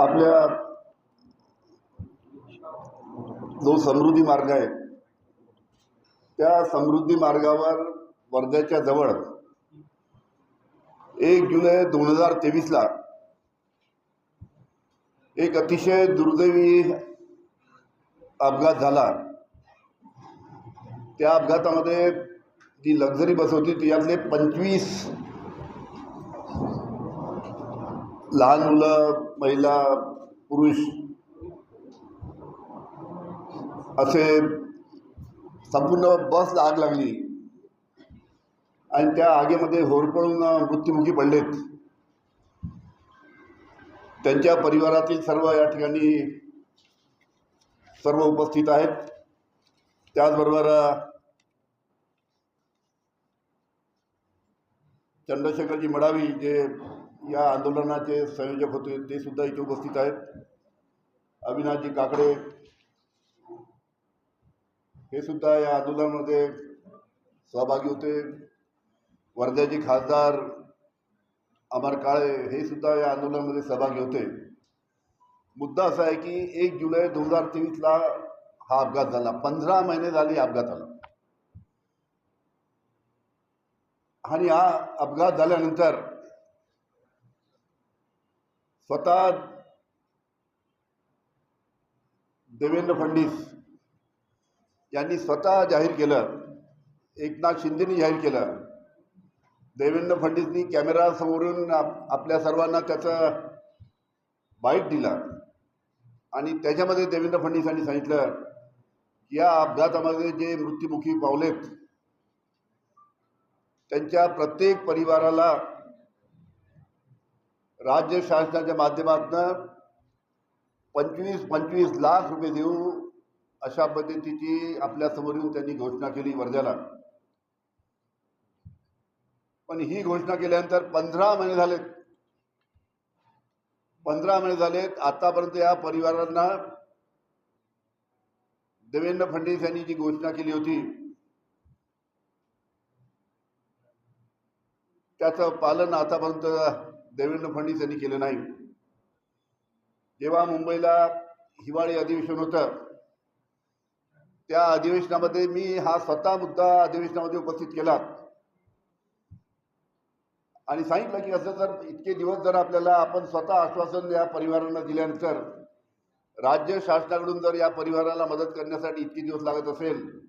आपल्या जो समृद्धी मार्ग आहे त्या समृद्धी मार्गावर वर्ध्याच्या जवळ एक जुलै दोन हजार तेवीसला एक अतिशय दुर्दैवी अपघात झाला. त्या अपघातामध्ये जी लक्झरी बस होती त्यातले पंचवीस लहान मुलं महिला पुरुष असे संपूर्ण बस आग लागली. आणि त्या आगीमध्ये होरपळून मृत्युमुखी पडलेत. त्यांच्या परिवारातील सर्व या ठिकाणी सर्व उपस्थित आहेत. त्याचबरोबर चंद्रशेखरजी मडावी जे या आंदोलनाचे संयोजक होते ते सुद्धा इथे उपस्थित आहेत. अविनाशजी काकडे हे सुद्धा या आंदोलनामध्ये सहभागी होते. वर्ध्याचे खासदार अमर काळे हे सुद्धा या आंदोलनामध्ये सहभागी होते. मुद्दा असा आहे की एक जुलै दोन हजार तेवीसला हा अपघात झाला. पंधरा महिने झाले अपघात अपघाताला. आणि हा अपघात झाल्यानंतर स्वतः देवेंद्र फडणवीस यांनी स्वतः जाहीर केलं एकनाथ शिंदेनी जाहीर केलं. देवेंद्र फडणवीसनी कॅमेरासमोरून आप आपल्या सर्वांना त्याचं बाईट दिला. आणि त्याच्यामध्ये देवेंद्र फडणवीस यांनी सांगितलं की या अपघातामध्ये जे मृत्युमुखी पावलेत त्यांच्या प्रत्येक परिवाराला राज्य शासनाच्या माध्यमातून पंचवीस पंचवीस लाख रुपये देऊ अशा पद्धतीची आपल्यासमोर येऊन त्यांनी घोषणा केली वर्ध्याला. पण ही घोषणा केल्यानंतर पंधरा महिने झालेत. पंधरा महिने झालेत. आतापर्यंत या परिवारांना देवेंद्र फडणवीस यांनी जी घोषणा केली होती त्याचं पालन आतापर्यंत देवेंद्र फडणवीस यांनी केलं नाही. जेव्हा मुंबईला हिवाळी अधिवेशन होतं त्या अधिवेशनामध्ये मी हा स्वतः मुद्दा अधिवेशनामध्ये उपस्थित केला. आणि सांगितलं की असं जर इतके दिवस जर आपल्याला आपण स्वतः आश्वासन या परिवारांना दिल्यानंतर राज्य शासनाकडून जर या परिवाराला मदत करण्यासाठी इतके दिवस लागत असेल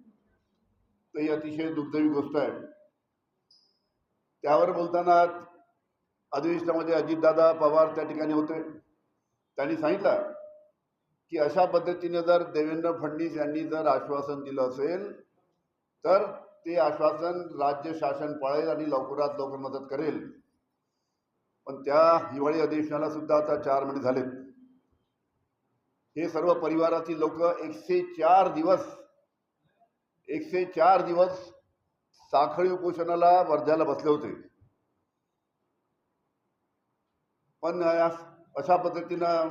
तर ही अतिशय दुर्दैवी गोष्ट आहे. त्यावर बोलताना अधिवेशनामध्ये अजितदादा पवार त्या ठिकाणी होते. त्यांनी सांगितलं की अशा पद्धतीने जर देवेंद्र फडणवीस यांनी जर आश्वासन दिलं असेल तर ते आश्वासन राज्य शासन पाळेल आणि लवकरात लवकर मदत करेल. पण त्या हिवाळी अधिवेशनाला सुद्धा आता चार महिने झालेत. हे सर्व परिवारातील लोक एकशे चार दिवस एकशे चार दिवस साखळी उपोषणाला वर्ध्याला बसले होते. पण अशा पद्धतीनं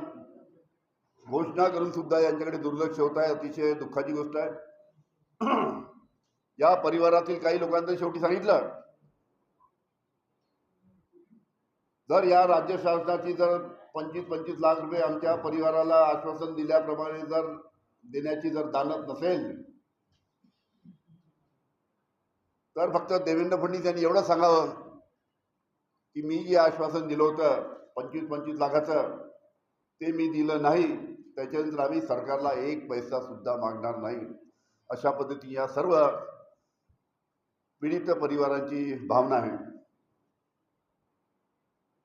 घोषणा करून सुद्धा यांच्याकडे दुर्लक्ष होत आहे. अतिशय दुःखाची गोष्ट आहे. या परिवारातील काही लोकांनी शेवटी सांगितलं. जर या राज्य शासनाची जर पंचवीस पंचवीस लाख रुपये आमच्या परिवाराला आश्वासन दिल्याप्रमाणे जर देण्याची जर दानत नसेल तर फक्त देवेंद्र फडणवीस यांनी एवढं सांगावं की मी जे आश्वासन दिलं होतं पंचवीस पंचवीस लाखाचं ते मी दिलं नाही त्याच्यानंतर आम्ही सरकारला एक पैसा सुद्धा मागणार नाही. अशा पद्धतीने या सर्व पीडित परिवारांची भावना आहे.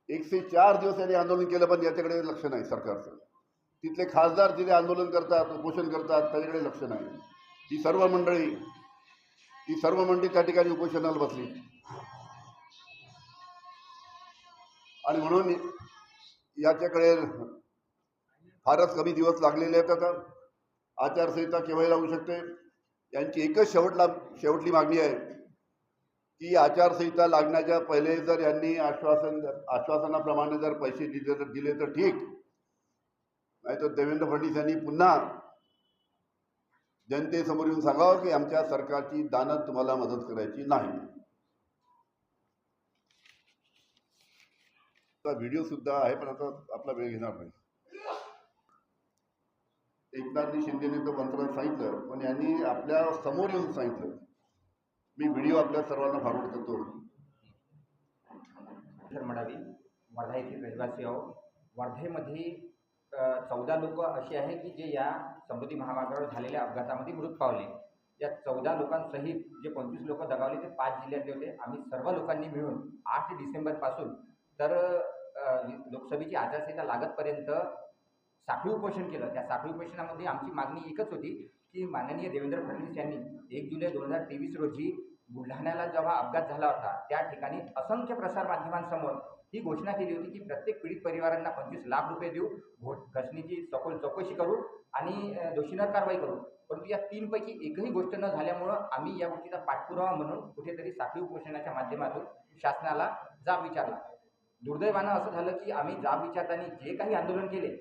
एकशे चार दिवस यांनी आंदोलन केलं पण याच्याकडे लक्ष नाही सरकारचं. तिथले खासदार तिथे आंदोलन करतात उपोषण करतात त्याच्याकडे लक्ष नाही. ही सर्व मंडळी ही सर्व मंडळी त्या ठिकाणी उपोषणाला बसली. आणि म्हणून याच्याकडे फारच कमी दिवस लागलेले आहेत आता. आचारसंहिता केव्हाही लागू शकते. यांची एकच शेवटला शेवटली मागणी आहे की आचारसंहिता लागण्याच्या पहिले जर यांनी आश्वासन आश्वासनाप्रमाणे जर पैसे दिले तर दिले तर ठीक. नाही तर देवेंद्र फडणवीस यांनी पुन्हा जनतेसमोर येऊन सांगावं की आमच्या सरकारची दानत तुम्हाला मदत करायची नाही. व्हिडिओ सुद्धा आहे पण आता आपला वेळ घेणार नाही. एकनाथजी शिंदेने तो मंत्रालयात सांगितलं पण यांनी आपल्यासमोर येऊन सांगितलं. मी व्हिडिओ आपल्या सर्वांना फॉरवर्ड करतो. सर वर्धा येथील रहिवासी आहो वर्धेमध्ये चौदा लोक असे आहे की जे या समृद्धी महामार्गावर झालेल्या अपघातामध्ये मृत पावले. या चौदा लोकांसहित जे पंचवीस लोक दगावले ते पाच जिल्ह्यातले होते. आम्ही सर्व लोकांनी मिळून आठ डिसेंबरपासून तर लोकसभेची आचारसंहिता लागतपर्यंत साखळी उपोषण केलं. त्या साखळी उपोषणामध्ये आमची मागणी एकच होती की माननीय देवेंद्र फडणवीस यांनी एक जुलै दोन हजार तेवीस रोजी बुलढाण्याला जेव्हा अपघात झाला होता त्या ठिकाणी असंख्य प्रसारमाध्यमांसमोर ही घोषणा केली होती की प्रत्येक पीडित परिवारांना पंचवीस लाख रुपये देऊ घोट घटनेची सखोल चौकशी करू आणि दोषींवर कारवाई करू. परंतु या तीनपैकी एकही गोष्ट न झाल्यामुळं आम्ही या गोष्टीचा पाठपुरावा म्हणून कुठेतरी साखळी उपोषणाच्या माध्यमातून शासनाला जाब विचारला. दुर्दैवानं असं झालं की आम्ही जाब विचारताना जे काही आंदोलन केले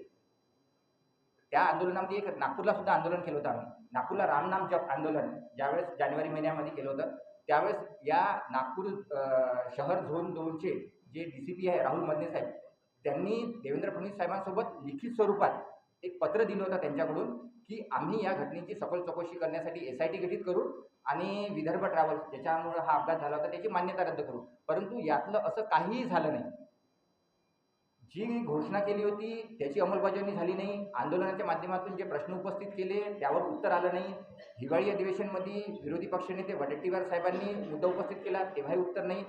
त्या आंदोलनामध्ये एक नागपूरला सुद्धा आंदोलन केलं होतं आम्ही. नागपूरला रामनाम जप आंदोलन ज्यावेळेस जानेवारी महिन्यामध्ये केलं होतं त्यावेळेस या नागपूर शहर झोन दोनचे जे डी सी पी आहे राहुल मदने साहेब त्यांनी देवेंद्र फडणवीस साहेबांसोबत लिखित स्वरूपात एक पत्र दिलं होतं त्यांच्याकडून की आम्ही या घटनेची सखोल चौकशी करण्यासाठी एस आय टी गठीत करू आणि विदर्भ ट्रॅव्हल्स ज्याच्यामुळं हा अपघात झाला होता त्याची मान्यता रद्द करू. परंतु यातलं असं काहीही झालं नाही. जी घोषणा केली होती त्याची अंमलबजावणी झाली नाही. आंदोलनाच्या माध्यमातून जे प्रश्न उपस्थित केले त्यावर उत्तर आलं नाही. हिवाळी अधिवेशनमध्ये विरोधी पक्षनेते वडेट्टीवार साहेबांनी मुद्दा उपस्थित केला तेव्हाही उत्तर नाही.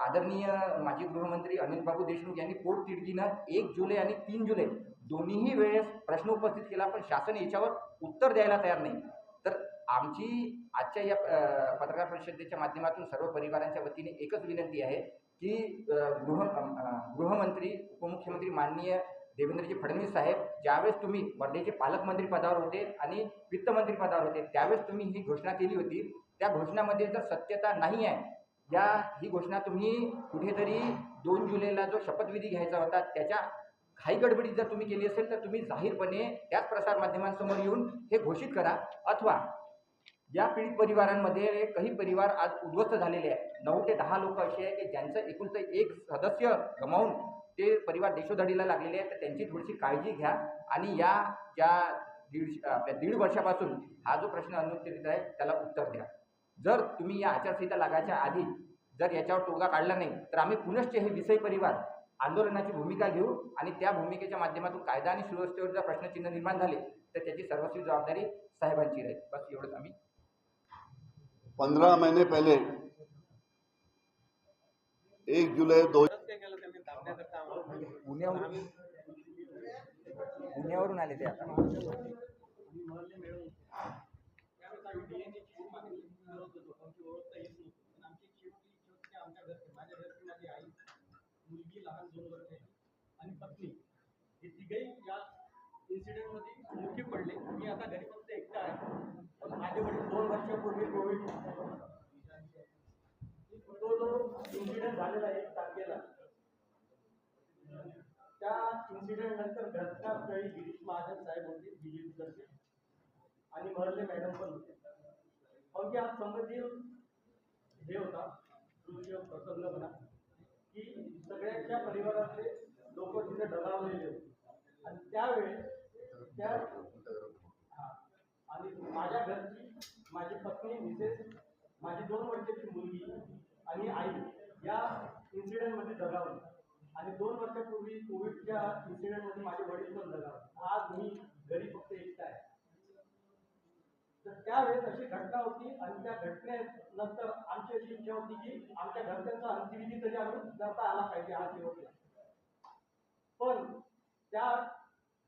आदरणीय माजी गृहमंत्री अनिल बाबू देशमुख यांनी पोट तिडकीनं एक जुलै आणि तीन जुलै दोन्हीही वेळेस प्रश्न उपस्थित केला पण शासन याच्यावर उत्तर द्यायला तयार नाही. तर आमची आजच्या या पत्रकार परिषदेच्या माध्यमातून सर्व परिवारांच्या वतीने एकच विनंती आहे की गृह गृहमंत्री उपमुख्यमंत्री माननीय देवेंद्रजी फडणवीस साहेब ज्यावेळेस तुम्ही वर्धेचे पालकमंत्री पदावर होते आणि वित्तमंत्री पदावर होते त्यावेळेस तुम्ही ही घोषणा केली होती. त्या घोषणामध्ये जर सत्यता नाही आहे या ही घोषणा तुम्ही कुठेतरी दोन जुलैला जो शपथविधी घ्यायचा होता त्याच्या घाई गडबडीत जर तुम्ही केली असेल तर तुम्ही जाहीरपणे त्याच प्रसारमाध्यमांसमोर येऊन हे घोषित करा. अथवा या पीडित परिवारांमध्ये काही परिवार आज उद्ध्वस्त झालेले आहे नऊ ते दहा लोक असे आहे की ज्यांचं एकूणचं एक सदस्य गमावून ते परिवार देशोधडीला लागलेले आहेत. तर त्यांची थोडीशी काळजी घ्या आणि या ज्या दीड आपल्या दीड वर्षापासून हा जो प्रश्न अनुत्तरित आहे त्याला उत्तर द्या. जर तुम्ही या आचारसंहिता लागायच्या आधी जर याच्यावर तोडगा काढला नाही तर आम्ही पुनश्च हे विषय परिवार आंदोलनाची भूमिका घेऊ आणि त्या भूमिकेच्या माध्यमातून कायदा आणि सुव्यवस्थेवर जर प्रश्नचिन्ह निर्माण झाले तर त्याची सर्वस्वी जबाबदारी साहेबांची राहील. बस एवढंच आम्ही पंद्रह महीने पहले एक जुलै दो पुण्यावरून आले ते आता. आणि पत्नी. हे तिघही या इन्सिडेंटमध्ये पडले. मी आता घरी फक्त एकटा आहे. पण माझे वडील दोन वर्षापूर्वी कोविड तो जो इन्सिडेंट झालेला आहे एक तारखेला त्या इन्सिडेंट नंतर घटनास्थळी गिरीश महाजन साहेब होते बीजेपी तर्फे. आणि महर्ले मॅडम पण होते. कारण की आज संबंधित हे होता दृश्य प्रसंग म्हणा की सगळ्यांच्या परिवारातले लोक तिथे डगावलेले होते. आणि त्यावेळेस त्या आणि माझ्या घरची माझी पत्नी मिसेस माझी दोन वर्षाची मुलगी आणि आई या इन्सिडेंटमध्ये दगावली आणि दोन वर्षापूर्वी कोविडच्या इन्सिडेंटमध्ये माझे वडील पण दगावले आज मी घरी फक्त एकटा आहे तर त्यावेळेस अशी घटना होती आणि त्या घटनेनंतर आमची अशी इच्छा होती की आमच्या घरच्यांचा अंत्यविधी तरी आम्ही करता आला पाहिजे हा शेवटला पण त्या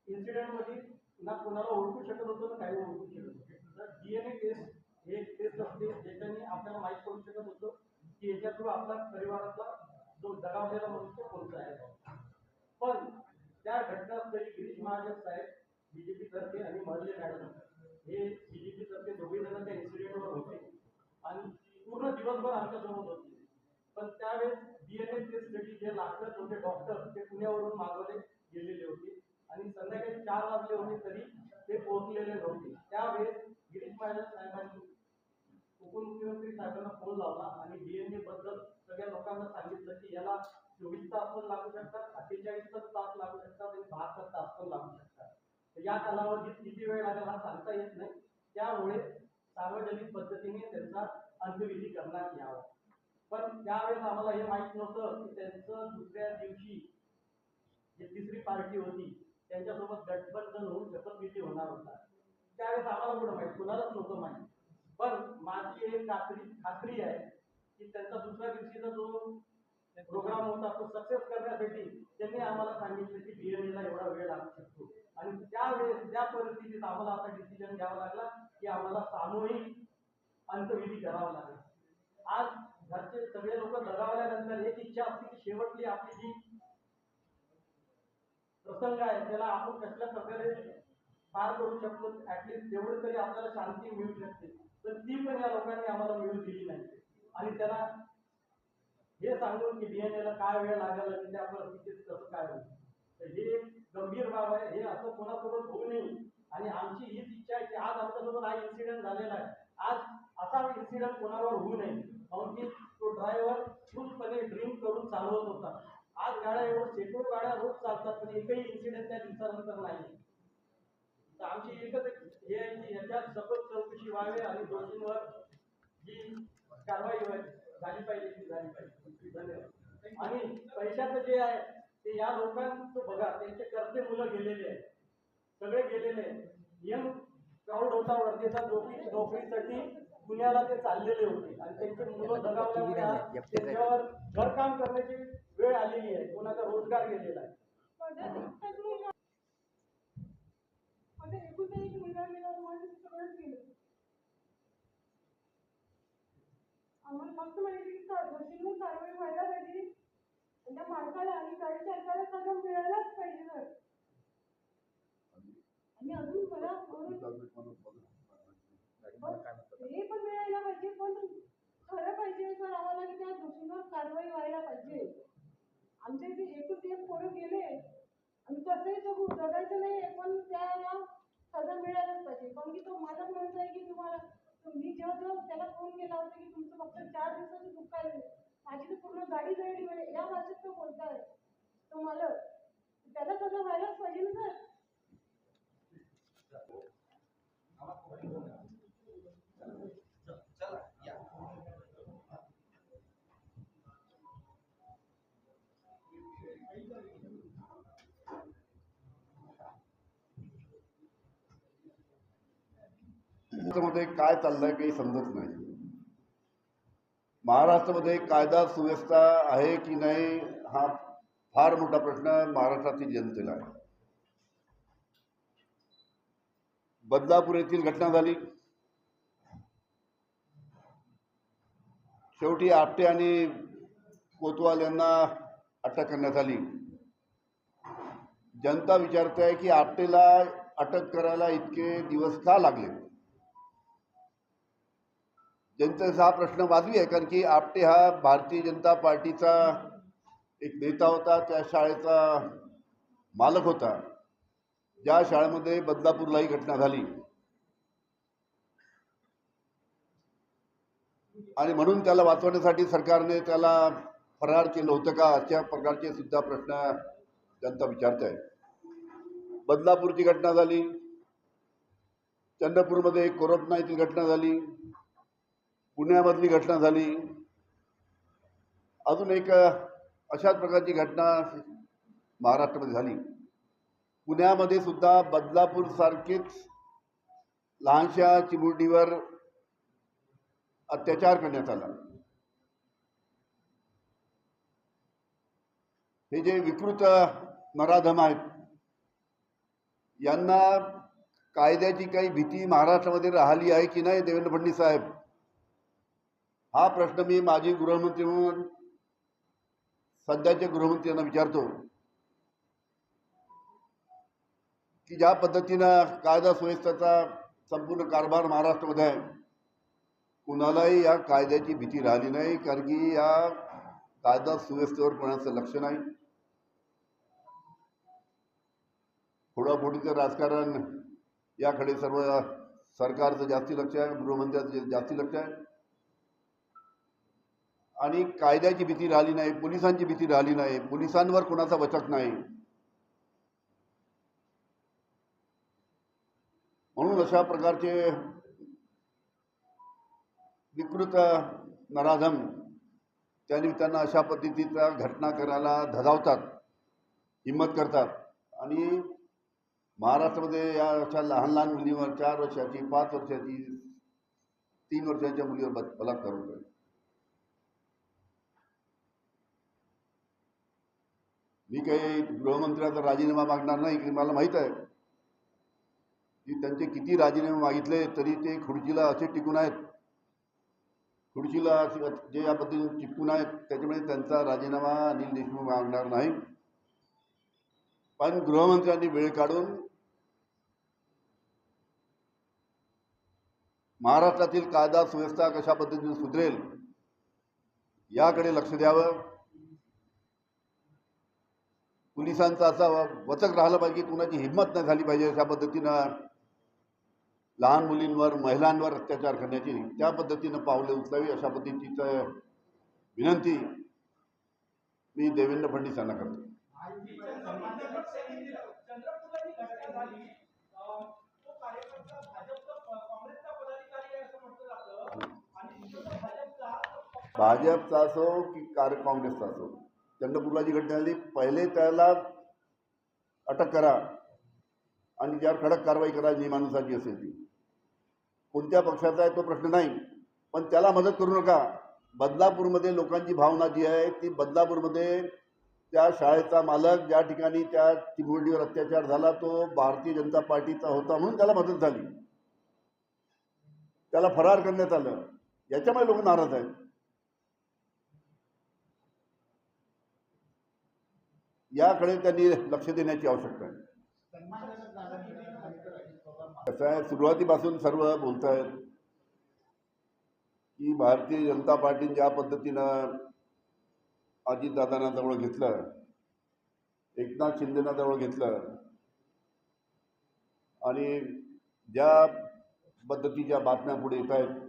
इन्सिडेंटमध्ये ना कोणाला ओळखू शकत होतो ना काही ओळखू शकत होतो. तर डीएनए टेस्ट हे टेस्ट असते ज्याच्याने आपल्याला माहीत पडू शकत होतं की याच्या थ्रू आपला परिवारातला जो दगावलेला मनुष्य कोणता आहे? पण त्या घटनास्थळी गिरीश महाजन साहेब बीजेपी तर्फे आणि महर्ले मॅडम हे बीजेपी तर्फे दोघे जण त्या इन्सिडेंटवर होते. आणि पूर्ण दिवसभर आमच्यासोबत होते. पण त्यावेळेस डीएनए टेस्टसाठी जे लागतात होते डॉक्टर ते पुण्यावरून मागवले गेलेले होते. आणि संध्याकाळी चार वाजले होते तरी ते पोहोचलेले नव्हते. त्यावेळेस गिरीश महाजन साहेबांनी उपमुख्यमंत्री साहेबांना फोन लावला आणि डीएनए बद्दल सगळ्या लोकांना सांगितलं की याला चोवीस तास पण लागू शकतात अठ्ठेचाळीस तास लागू शकतात आणि बहात्तर तास पण लागू शकतात. या कालावधीत किती वेळ लागेल हा सांगता येत नाही. त्यामुळे सार्वजनिक पद्धतीने त्यांचा अंत्यविधी करण्यात यावा. पण त्यावेळेस आम्हाला हे माहीत नव्हतं की त्यांचं दुसऱ्या दिवशी जी तिसरी पार्टी होती त्यांच्यासोबत गटबंधन होऊन शपथविधी होणार होता. त्यावेळेस आम्हाला कुठं माहीत? कुणालाच नव्हतं माहीत. पण माझी एक खात्री खात्री आहे की त्यांचा दुसऱ्या दिवशीचा जो प्रोग्राम होता तो सक्सेस करण्यासाठी त्यांनी आम्हाला सांगितलं की डीएनए एवढा वेळ लागू शकतो. आणि त्यावेळेस त्या परिस्थितीत आम्हाला आता डिसिजन घ्यावा लागला की आम्हाला सामूहिक अंतविधी करावा लागला. आज घरचे सगळे लोक दगावल्यानंतर एक इच्छा असते की शेवटली आपली जी प्रसंग आहे त्याला आपण कसल्या प्रकारे पार करू शकतो ऍटलीस्ट तेवढी तरी आपल्याला शांती मिळू शकते. तर ती पण या लोकांनी आम्हाला मिळू दिली नाही. आणि त्याला हे सांगून की डीएनए ला काय वेळ लागेल आणि त्या परिस्थितीत कसं काय होईल. तर हे एक गंभीर बाब आहे हे असं कोणासोबत होऊ नये. आणि आमची हीच इच्छा आहे की आज आमच्यासोबत हा इन्सिडेंट झालेला आहे. आज असा इन्सिडेंट कोणावर होऊ नये. म्हणून की तो ड्रायव्हर फुलपणे ड्रिंक करून चालवत होता. आज गाड्या एवढं शेकडो गाड्या रोज चालतात पण एकही इन्सिडेंट त्या दिवसानंतर नाही. तर आमची एकच एक हे आहे की याच्यात सखोल चौकशी व्हावी आणि दोषींवर जी कारवाई व्हावी झाली पाहिजे ती झाली पाहिजे. धन्यवाद. आणि पैशाचं जे आहे ते या लोकांचं बघा त्यांचे करते मुलं गेलेले आहेत. सगळे गेलेले आहेत. यंग क्राऊड होता वर्धेचा नोकरी नोकरीसाठी पुण्याला ते चाललेले होते. आणि त्यांचे मुलं दगावल्यामुळे त्यांच्यावर घरकाम करण्याची वेळ आलेली आहे. कोणाचा रोजगार गेलेला आहे. आम्हाला फक्त माहिती की दोषींवर कारवाई व्हायला पाहिजे. आणि त्या मालकाला आणि गाडी चालकाला मिळायलाच पाहिजे सर आणि अजून मला हे पण मिळायला पाहिजे पण खरं पाहिजे सर आम्हाला त्या दोषींवर कारवाई व्हायला पाहिजे. आमच्या इथे एकूण एक पोरं गेले. आणि कसंही जगू जगायचं नाही पण त्याला सजा मिळायलाच पाहिजे. कारण की तो माझं म्हणतो आहे की तुम्हाला मी जेव्हा जेव्हा त्याला फोन केला होता की तुमचं फक्त चार दिवसाचं दुःख आहे माझी तर पूर्ण गाडी जळली म्हणे या भाषेत तो बोलताय. तो मालक त्याला सजा व्हायलाच पाहिजे ना सर? त्याच्यामध्ये काय चाललंय काही समजत नाही. महाराष्ट्रामध्ये कायदा सुव्यवस्था आहे की नाही हा फार मोठा प्रश्न महाराष्ट्रातील जनतेला आहे. बदलापूर येथील घटना झाली. शेवटी आपटे आणि कोतवाल यांना अटक करण्यात आली. जनता विचारते आहे की आपटेला अटक करायला इतके दिवस का लागले? ज्यांचा हा प्रश्न वाजवी आहे कारण की आपटे हा भारतीय जनता पार्टीचा एक नेता होता त्या शाळेचा मालक होता. ज्या शाळेमध्ये बदलापूरला ही घटना झाली. आणि म्हणून त्याला वाचवण्यासाठी सरकारने त्याला फरार केलं होतं का अशा प्रकारचे सुद्धा प्रश्न जनता विचारत आहे बदलापूरची घटना झाली. चंद्रपूरमध्ये कोरोपना येथील घटना झाली. पुण्यामधली घटना झाली. अजून एक अशाच प्रकारची घटना महाराष्ट्रामध्ये झाली. पुण्यामध्ये सुद्धा बदलापूर सारखीच लहानशा चिमुरडीवर अत्याचार करण्यात आला. हे जे विकृत नराधम आहेत यांना कायद्याची काही भीती महाराष्ट्रामध्ये राहिली आहे की नाही देवेंद्र फडणवीस साहेब? हा प्रश्न मी माजी गृहमंत्री म्हणून सध्याच्या गृहमंत्री यांना विचारतो की ज्या पद्धतीनं कायदा सुव्यवस्थेचा संपूर्ण कारभार महाराष्ट्रामध्ये आहे कुणालाही या कायद्याची भीती राहिली नाही कारण की या कायदा सुव्यवस्थेवर कोणाचं लक्ष नाही. फोडाफोडीचं राजकारण याकडे सर्व सरकारचं जास्ती लक्ष आहे गृहमंत्र्याचं जास्ती लक्ष आहे. आणि कायद्याची भीती राहिली नाही पोलिसांची भीती राहिली नाही पोलिसांवर कोणाचा वचक नाही. म्हणून अशा प्रकारचे विकृत नराधम त्या निमित्तानं अशा पद्धतीच्या घटना करायला धजावतात हिंमत करतात. आणि महाराष्ट्रामध्ये या अशा लहान लहान मुलीवर चार वर्षाची पाच वर्षाची तीन वर्षाच्या मुलीवर बलात्कार होतोय. मी काही गृहमंत्र्याचा राजीनामा मागणार नाही की मला माहीत आहे. की त्यांचे किती राजीनामे मागितले तरी ते खुर्चीला असे टिकून आहेत. खुर्चीला जे या पद्धतीने चिपकून आहेत त्याच्यामुळे त्यांचा राजीनामा अनिल देशमुख मागणार नाही. पण गृहमंत्र्यांनी वेळ काढून महाराष्ट्रातील कायदा सुव्यवस्था कशा पद्धतीने सुधरेल याकडे लक्ष द्यावं. पोलिसांचा असा वचक राहिला पाहिजे की कुणाची हिंमत नाही झाली पाहिजे अशा पद्धतीनं. लहान मुलींवर महिलांवर अत्याचार करण्याची त्या पद्धतीनं पावले उचलावी अशा पद्धतीचं विनंती मी देवेंद्र फडणवीस यांना करतो. भाजपचा असो की कार्य काँग्रेसचा असो. चंद्रपूरला जी घटना झाली पहिले त्याला अटक करा आणि त्यावर कडक कारवाई करा नियमानुसार असेल ती. कोणत्या पक्षाचा आहे तो प्रश्न नाही. पण त्याला मदत करू नका. बदलापूरमध्ये लोकांची भावना जी आहे ती बदलापूरमध्ये त्या शाळेचा मालक ज्या ठिकाणी त्या चिमुरडीवर अत्याचार झाला तो भारतीय जनता पार्टीचा होता म्हणून त्याला मदत झाली. त्याला फरार करण्यात आलं. याच्यामुळे लोक नाराज आहेत. याकडे त्यांनी लक्ष देण्याची आवश्यकता आहे. कसं आहे सुरुवातीपासून सर्व बोलत आहेत की भारतीय जनता पार्टीने ज्या पद्धतीनं अजितदादांना जवळ घेतलं एकनाथ शिंदेना जवळ घेतलं आणि ज्या पद्धतीच्या बातम्या पुढे येत आहेत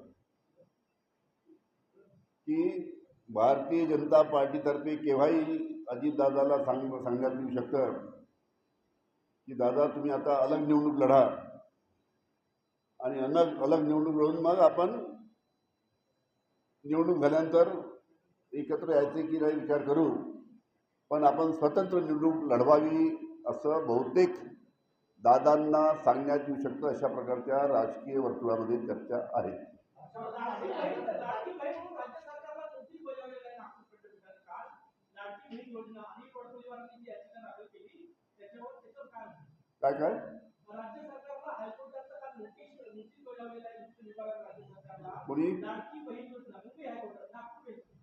की भारतीय जनता पार्टीतर्फे केव्हाही अजितदादाला सांग सांगण्यात येऊ शकतं की दादा तुम्ही आता अलग निवडणूक लढा. आणि अलग अलग निवडणूक लढून मग आपण निवडणूक झाल्यानंतर एकत्र यायचे की नाही विचार करू. पण आपण स्वतंत्र निवडणूक लढवावी असं बहुतेक दादांना सांगण्यात येऊ शकतं अशा प्रकारच्या राजकीय वर्तुळामध्ये चर्चा आहे लाडकी बहीण म्हणून राज्य सरकारला नोटीस बजावलेली आहे नागपूर खंडपीठाने काल लाडकी बहीण योजना आणि पडसोलीवारांनी जी याचिका दाखल केली त्याच्यावर त्याचं काय? काय काय? राज्य सरकारला हायकोर्टाचं काल नोटीस नोटीस बजावलेलं आहे उच्च विभागात राज्य सरकारला. कोणी? लाडकी बहीण योजना मुंबई हायकोर्टात नागपूर येथे.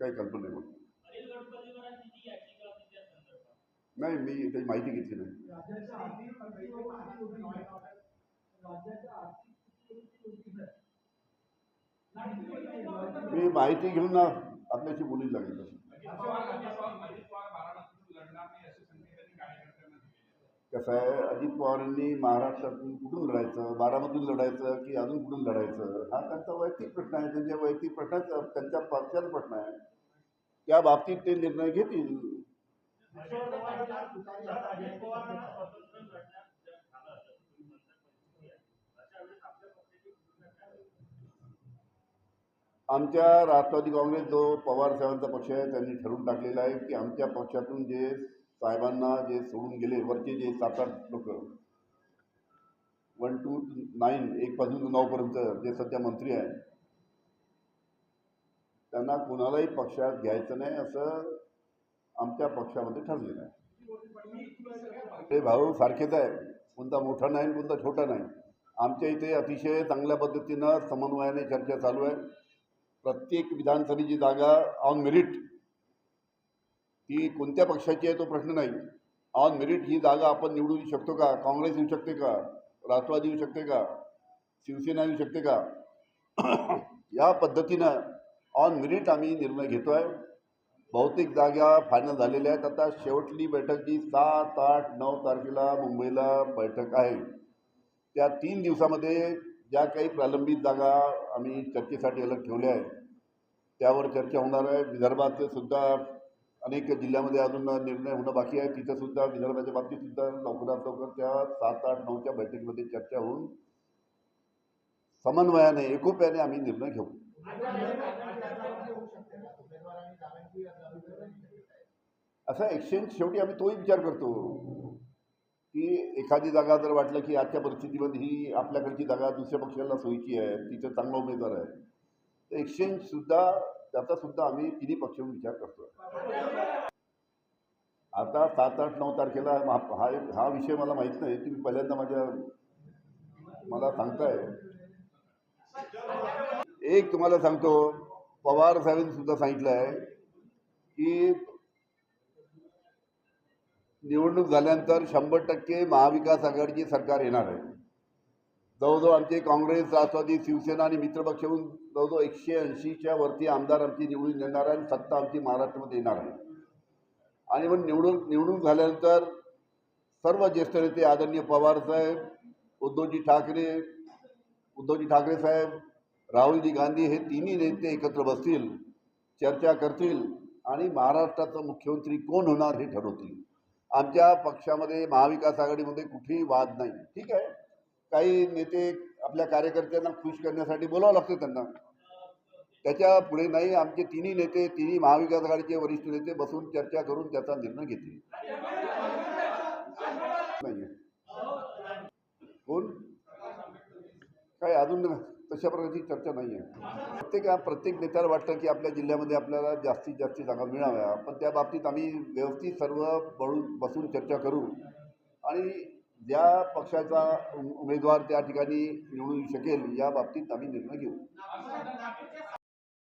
काही कल्पना नाही मला. अनिल गडकरीवरांची जी याचिका होती त्या संदर्भात. नाही मी त्याची माहिती घेतली नाही. राज्याच्या आर्थिक राज्याच्या आर्थिक मी माहिती घेऊन ना आपल्याशी बोलील लागेल तसं कसं आहे अजित पवारांनी महाराष्ट्रातून कुठून लढायचं बारामतीतून लढायचं की अजून कुठून लढायचं? हा त्यांचा वैयक्तिक प्रश्न आहे त्यांच्या वैयक्तिक प्रश्नाचा त्यांच्या पक्षाचा प्रश्न आहे. त्या बाबतीत ते निर्णय घेतील. आमच्या राष्ट्रवादी काँग्रेस जो पवार साहेबांचा पक्ष आहे त्यांनी ठरवून टाकलेला आहे की आमच्या पक्षातून जे साहेबांना जे सोडून गेले वरचे जे सात आठ लोक वन टू नाईन एकपासून नऊपर्यंत जे सध्या मंत्री आहेत त्यांना कुणालाही पक्षात घ्यायचं नाही असं आमच्या पक्षामध्ये ठरलेलं आहे. ते भाऊ सारखेच आहे कोणता मोठा नाही आणि कोणता छोटा नाही. आमच्या इथे अतिशय चांगल्या पद्धतीनं समन्वयाने चर्चा चालू आहे. प्रत्येक विधानसभेची जागा ऑन मेरिट ती कोणत्या पक्षाची आहे तो प्रश्न नाही. ऑन मेरिट ही जागा आपण निवडू शकतो का? काँग्रेस येऊ शकते का? राष्ट्रवादी येऊ शकते का? शिवसेना येऊ शकते का? या पद्धतीनं ऑन मेरिट आम्ही निर्णय घेतो आहे बहुतेक जागा फायनल झालेल्या आहेत. आता शेवटली बैठक जी सात आठ नऊ तारखेला मुंबईला बैठक आहे. त्या तीन दिवसामध्ये ज्या काही प्रलंबित जागा आम्ही चर्चेसाठी अलग ठेवल्या आहेत त्यावर चर्चा होणार आहे. विदर्भाचे सुद्धा अनेक जिल्ह्यामध्ये अजून निर्णय होणं बाकी आहे. तिथंसुद्धा विदर्भाच्या बाबतीतसुद्धा लवकरात लवकर त्या सात आठ नऊच्या बैठकीमध्ये चर्चा होऊन समन्वयाने एकोप्याने आम्ही निर्णय घेऊ. असा एक्सचेंज शेवटी आम्ही तोही विचार करतो. की एखादी जागा जर वाटलं की आजच्या परिस्थितीमध्ये ही आपल्याकडची जागा दुसऱ्या पक्षाला सोयीची आहे तिथं चांगला उमेदवार आहे तर एक्सचेंजसुद्धा त्याचा सुद्धा आम्ही तिन्ही पक्षांनी विचार करतो आता सात आठ नऊ तारखेला हा हा एक- हा विषय मला माहीत नाही तुम्ही पहिल्यांदा माझ्या मला सांगताय. एक तुम्हाला सांगतो पवार साहेबांनी सुद्धा सांगितलं आहे की निवडणूक झाल्यानंतर शंभर टक्के महाविकास आघाडीचे सरकार येणार आहे. जवळजवळ आमचे काँग्रेस राष्ट्रवादी शिवसेना आणि मित्रपक्ष होऊन जवळजवळ एकशे ऐंशीच्या वरती आमदार आमची निवडून येणार आहे आणि सत्ता आमची महाराष्ट्रामध्ये येणार आहे. आणि मग निवडून निवडून झाल्यानंतर सर्व ज्येष्ठ नेते आदरणीय पवारसाहेब उद्धवजी ठाकरे उद्धवजी ठाकरे साहेब राहुलजी गांधी हे तिन्ही नेते एकत्र बसतील चर्चा करतील आणि महाराष्ट्राचा मुख्यमंत्री कोण होणार हे ठरवतील. आमच्या पक्षामध्ये महाविकास आघाडीमध्ये कुठेही वाद नाही. ठीक आहे? काही नेते आपल्या कार्यकर्त्यांना खुश करण्यासाठी बोलावं लागतं त्यांना. त्याच्या पुढे नाही आमचे तिन्ही नेते तिन्ही महाविकास आघाडीचे वरिष्ठ नेते बसून चर्चा करून त्याचा निर्णय घेतील. नाहीये. कोण? काय अजून? तशा प्रकारची चर्चा नाही आहे. प्रत्येक प्रत्येक नेत्याला वाटतं की आपल्या जिल्ह्यामध्ये आपल्याला जास्तीत जास्त जागा मिळाव्या पण त्या बाबतीत आम्ही व्यवस्थित सर्व बळून बसून चर्चा करू. आणि ज्या पक्षाचा उमेदवार त्या ठिकाणी निवडू शकेल या बाबतीत आम्ही निर्णय घेऊ.